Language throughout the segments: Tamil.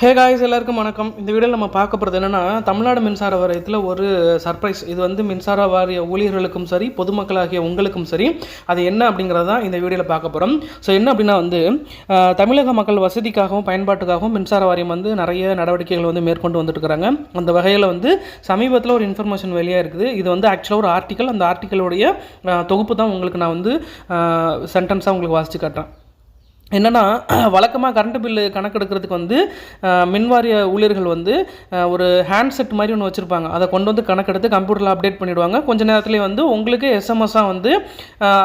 ஹே காய்ஸ் எல்லாருக்கும் வணக்கம். இந்த வீடியோவில் நம்ம பார்க்க போகிறது என்னென்னா தமிழ்நாடு மின்சார வாரியத்தில் ஒரு சர்ப்ரைஸ் இது வந்து மின்சார வாரிய ஊழியர்களுக்கும் சரி பொதுமக்களாகிய உங்களுக்கும் சரி அது என்ன அப்படிங்கிறது தான் இந்த வீடியோவில் பார்க்க போகிறோம் ஸோ என்ன அப்படின்னா வந்து தமிழக மக்கள் வசதிக்காகவும் பயன்பாட்டுக்காகவும் மின்சார வாரியம் வந்து நிறைய நடவடிக்கைகள் வந்து மேற்கொண்டு வந்துட்டுருக்காங்க. அந்த வகையில் வந்து சமீபத்தில் ஒரு இன்ஃபர்மேஷன் வெளியாக இருக்குது. இது வந்து ஆக்சுவலாக ஒரு ஆர்டிக்கல் அந்த ஆர்டிக்கலுடைய தொகுப்பு தான் உங்களுக்கு நான் வந்து சென்டென்ஸாக உங்களுக்கு வாசித்து காட்டுறேன். என்னென்னா வழக்கமாக கரண்ட் பில்லு கணக்கெடுக்கிறதுக்கு வந்து மின்வாரிய ஊழியர்கள் வந்து ஒரு ஹேண்ட்செட் மாதிரி ஒன்று வச்சுருப்பாங்க. அதை கொண்டு வந்து கணக்கெடுத்து கம்ப்யூட்டரில் அப்டேட் பண்ணிவிடுவாங்க கொஞ்ச நேரத்துலேயே வந்து உங்களுக்கு எஸ்எம்எஸ்ஸாக வந்து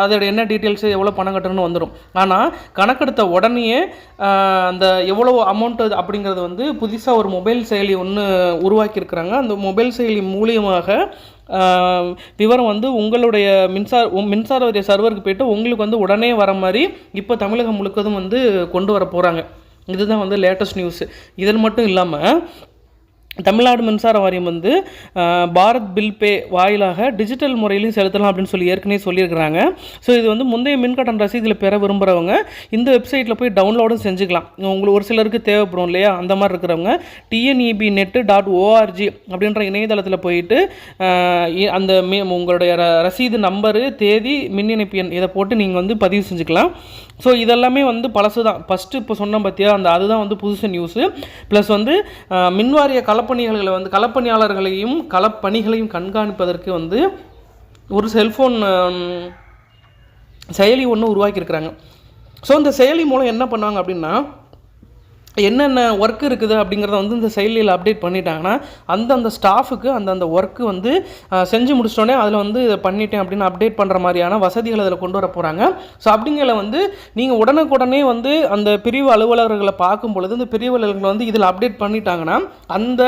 அதோட என்ன டீட்டெயில்ஸு எவ்வளோ பணம் கட்டணும்னு வந்துடும் ஆனால் கணக்கெடுத்த உடனேயே அந்த எவ்வளோ அமௌண்ட் அப்படிங்கிறது வந்து புதுசாக ஒரு மொபைல் செயலி ஒன்று உருவாக்கியிருக்கிறாங்க. அந்த மொபைல் செயலி மூலியமாக விவரம் வந்து உங்களுடைய மின்சார மின்சார வாரிய சர்வருக்கு போயிட்டு உங்களுக்கு வந்து உடனே வர மாதிரி இப்போ தமிழகம் முழுக்கதும் வந்து கொண்டு வர போகிறாங்க இதுதான் வந்து லேட்டஸ்ட் நியூஸ் இதன் மட்டும் இல்லாமல் தமிழ்நாடு மின்சார வாரியம் வந்து பாரத் பில் பே வாயிலாக டிஜிட்டல் முறையிலையும் செலுத்தலாம் அப்படின்னு சொல்லி ஏற்கனவே சொல்லியிருக்கிறாங்க. ஸோ இது வந்து முந்தைய மின்கட்டண ரசீதில் பெற விரும்புகிறவங்க இந்த வெப்சைட்டில் போய் டவுன்லோடும் செஞ்சுக்கலாம். உங்களுக்கு ஒரு சிலருக்கு தேவைப்படும் இல்லையா? அந்த மாதிரி இருக்கிறவங்க டிஎன்இபி நெட்டு டாட் ஓஆர்ஜி அப்படின்ற இணையதளத்தில் போயிட்டு அந்த மி- உங்களுடைய ர- ரசீது நம்பரு தேதி மின் இணைப்பு எண் இதை போட்டு நீங்கள் வந்து பதிவு செஞ்சுக்கலாம். ஸோ இதெல்லாமே வந்து பழசு தான் ஃபஸ்ட்டு இப்போ சொன்னோம் பார்த்தியா அந்த அதுதான் வந்து புதுசு நியூஸு ப்ளஸ் வந்து மின்வாரிய களப்பணிகளை வந்து களப்பணியாளர்களையும் களப்பணிகளையும் கண்காணிப்பதற்கு வந்து ஒரு செல்ஃபோன் செயலி ஒன்று உருவாக்கியிருக்கிறாங்க. ஸோ இந்த செயலி மூலம் என்ன பண்ணுவாங்க அப்படின்னா என்னென்ன ஒர்க் இருக்குது அப்படிங்கிறத வந்து இந்த செயலியில் அப்டேட் பண்ணிட்டாங்கன்னா அந்தந்த ஸ்டாஃபுக்கு அந்தந்த ஒர்க்கு வந்து செஞ்சு முடிச்சிட்டோன்னே அதில் வந்து இதை பண்ணிட்டேன் அப்படின்னு அப்டேட் பண்ணுற மாதிரியான வசதிகள் அதில் கொண்டு வர போகிறாங்க ஸோ அப்படிங்கிற வந்து நீங்கள் உடனுக்குடனே வந்து அந்த பிரிவு அலுவலர்களை பார்க்கும் பொழுது இந்த பிரிவு அலுவலர்கள் வந்து இதில் அப்டேட் பண்ணிட்டாங்கன்னா அந்த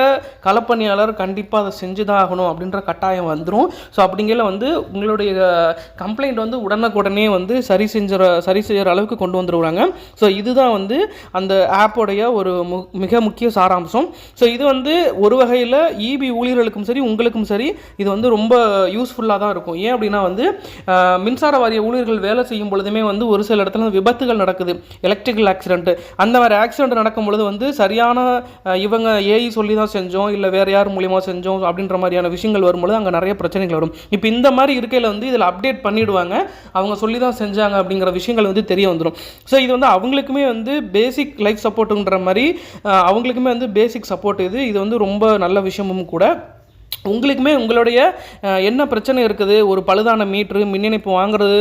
களப்பணியாளர் கண்டிப்பாக அதை செஞ்சு தான் ஆகணும் அப்படின்ற கட்டாயம் வந்துடும் ஸோ அப்படிங்கிற வந்து உங்களுடைய கம்ப்ளைண்ட் வந்து உடனுக்குடனே வந்து சரி செஞ்சுற சரி செய்கிற அளவுக்கு கொண்டு வந்துருவாங்க. ஸோ இதுதான் வந்து அந்த இதனுடைய ஒரு மு மிக முக்கிய சாராம்சம். ஸோ இது வந்து ஒரு வகையில் இபி ஊழியர்களுக்கும் சரி உங்களுக்கும் சரி இது வந்து ரொம்ப யூஸ்ஃபுல்லாக தான் இருக்கும். ஏன் அப்படின்னா வந்து மின்சார வாரிய ஊழியர்கள் வேலை செய்யும் பொழுதுமே வந்து ஒரு சில இடத்துல விபத்துகள் நடக்குது. எலக்ட்ரிக்கல் ஆக்சிடென்ட்டு அந்த மாதிரி ஆக்சிடென்ட் நடக்கும் பொழுது வந்து சரியான இவங்க ஏஐ சொல்லி தான் செஞ்சோம் இல்லை வேறு யார் மூலியமாக செஞ்சோம் அப்படின்ற மாதிரியான விஷயங்கள் வரும்பொழுது அங்கே நிறைய பிரச்சனைகள் வரும். இப்போ இந்த மாதிரி இருக்கையில் வந்து இதில் அப்டேட் பண்ணிவிடுவாங்க அவங்க சொல்லி தான் செஞ்சாங்க அப்படிங்கிற விஷயங்கள் வந்து தெரிய வந்துடும் ஸோ இது வந்து அவங்களுக்குமே வந்து பேசிக் லைஃப் மாதிரி அவங்களுக்குமே வந்து பேசிக் சப்போர்ட் இது. இது வந்து ரொம்ப நல்ல விஷயமும் கூட. உங்களுக்குமே உங்களுடைய என்ன பிரச்சனை இருக்குது? ஒரு பழுதான மீட்ரு மின் இணைப்பு வாங்குறது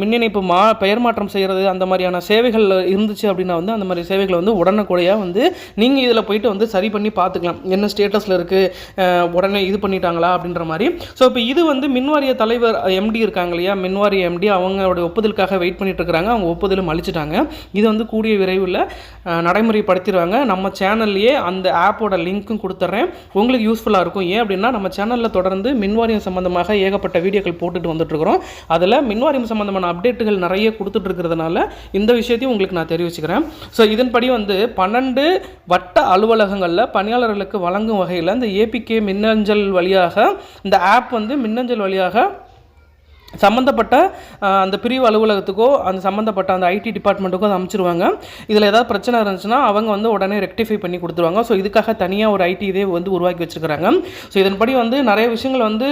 மின் இணைப்பு மா பெயர் மாற்றம் செய்கிறது அந்த மாதிரியான சேவைகள் இருந்துச்சு அப்படின்னா வந்து அந்த மாதிரி சேவைகளை வந்து உடனுக்குடையாக வந்து நீங்கள் இதில் போயிட்டு வந்து சரி பண்ணி பார்த்துக்கலாம் என்ன ஸ்டேட்டஸில் இருக்குது உடனே இது பண்ணிட்டாங்களா? அப்படின்ற மாதிரி. ஸோ இப்போ இது வந்து மின்வாரிய தலைவர் எம்டி இருக்காங்க இல்லையா? மின்வாரிய எம்டி அவங்களோட ஒப்புதலுக்காக வெயிட் பண்ணிட்டு இருக்கிறாங்க. அவங்க ஒப்புதலும் அளிச்சிட்டாங்க. இது வந்து கூடிய விரைவில் நடைமுறைப்படுத்திடுவாங்க. நம்ம சேனல்லையே அந்த ஆப்போட லிங்க்கும் கொடுத்துட்றேன் உங்களுக்கு யூஸ்ஃபுல்லாக இருக்கும். ஏன் அப்படின்னா நம்ம சேனலில் தொடர்ந்து மின்வாரியம் சம்மந்தமாக ஏகப்பட்ட வீடியோக்கள் போட்டுட்டு வந்துட்டுருக்குறோம். அதில் மின்வாரியம் சம்மந்தமான அப்டேட்டுகள் நிறைய கொடுத்துட்டு இருக்கிறதுனால இந்த விஷயத்தையும் உங்களுக்கு நான் தெரிவிச்சுக்கிறேன். ஸோ இதன்படி வந்து பன்னெண்டு வட்ட அலுவலகங்களில் பணியாளர்களுக்கு வழங்கும் வகையில் இந்த ஏபிகே மின்னஞ்சல் வழியாக இந்த ஆப் வந்து மின்னஞ்சல் வழியாக சம்மந்தப்பட்ட அந்த பிரிவு அலுவலகத்துக்கோ அந்த சம்மந்தப்பட்ட அந்த ஐடி டிபார்ட்மெண்ட்டுக்கோ அதை அமைச்சிருவாங்க. இதில் ஏதாவது பிரச்சனை இருந்துச்சுன்னா அவங்க வந்து உடனே ரெக்டிஃபை பண்ணி கொடுத்துருவாங்க. ஸோ இதுக்காக தனியாக ஒரு ஐடி இதே வந்து உருவாக்கி வச்சுருக்கிறாங்க. ஸோ இதன்படி வந்து நிறைய விஷயங்கள் வந்து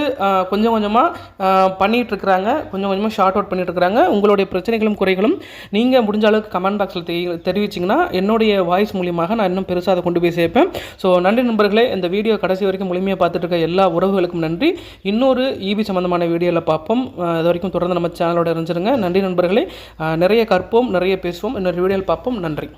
கொஞ்சம் கொஞ்சமாக பண்ணிகிட்ருக்கிறாங்க கொஞ்சம் கொஞ்சமாக ஷார்ட் அவுட் பண்ணிகிட்ருக்கிறாங்க உங்களுடைய பிரச்சனைகளும் குறைகளும் நீங்கள் முடிஞ்ச அளவுக்கு கமெண்ட் பாக்ஸில் தெரி தெரிவிச்சிங்கன்னா என்னுடைய வாய்ஸ் மூலியமாக நான் இன்னும் பெருசாக அதை கொண்டு போய் சேர்ப்பேன். ஸோ நன்றி நண்பர்களே. இந்த வீடியோ கடைசி வரைக்கும் முழுமையாக பார்த்துட்டு இருக்க எல்லா உறவுகளுக்கும் நன்றி. இன்னொரு ஈபி சம்மந்தமான வீடியோவில் பார்ப்போம். இது வரைக்கும் தொடர்ந்து நம்ம சேனலோட இருந்துருங்க நன்றி நண்பர்களே. நிறைய கற்போம் நிறைய பேசுவோம். இன்னொரு வீடியோவில் பார்ப்போம். நன்றி.